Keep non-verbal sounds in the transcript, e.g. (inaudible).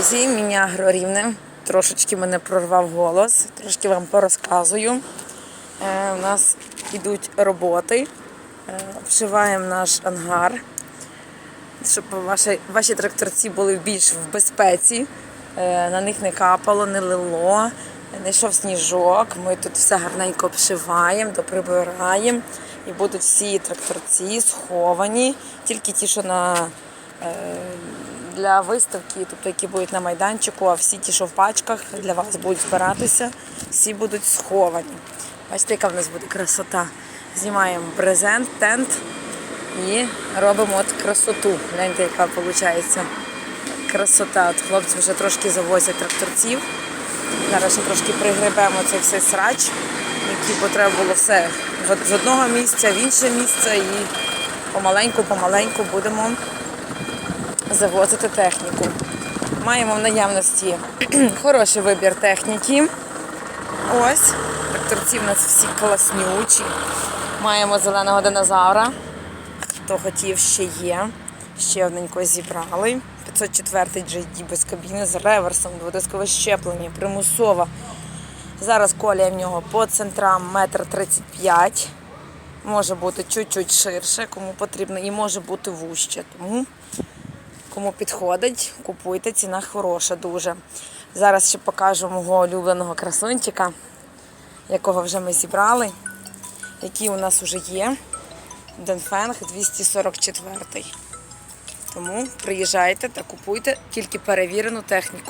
друзі, міні агрорівне. Трошечки мене прорвав голос, трошки вам порозказую. Е, у нас йдуть роботи. Е, обшиваємо наш ангар, щоб ваші, ваші тракторці були більш в безпеці. Е, на них не капало, не лило, не йшов сніжок. Ми тут все гарненько обшиваємо, доприбираємо. І будуть всі тракторці сховані, тільки ті, що на е, для виставки, тобто які будуть на майданчику, а всі ті, що в пачках для вас будуть збиратися, всі будуть сховані. Бачите, яка в нас буде красота. Знімаємо брезент, тент і робимо от красоту. Гляньте, яка виходить красота. От хлопці вже трошки завозять тракторців. Зараз ще трошки пригребемо цей все срач, який потрібно було все з одного місця в інше місце і помаленьку-помаленьку будемо завозити техніку. Маємо в наявності (clears throat) хороший вибір техніки. Ось, тракторці в нас всі класнючі. Маємо зеленого динозавра. Хто хотів, ще є. Ще одненько зібрали. 504 JD без кабіни з реверсом, дводискове щеплення, примусова. Зараз колія в нього по центрам 1,35 м. Може бути чуть-чуть ширше, кому потрібно, і може бути вужче. Тому Кому підходить, купуйте, ціна хороша дуже. Зараз ще покажу мого улюбленого красунчика, якого вже ми зібрали, який у нас вже є. Денфенг 244. Тому приїжджайте та купуйте тільки перевірену техніку.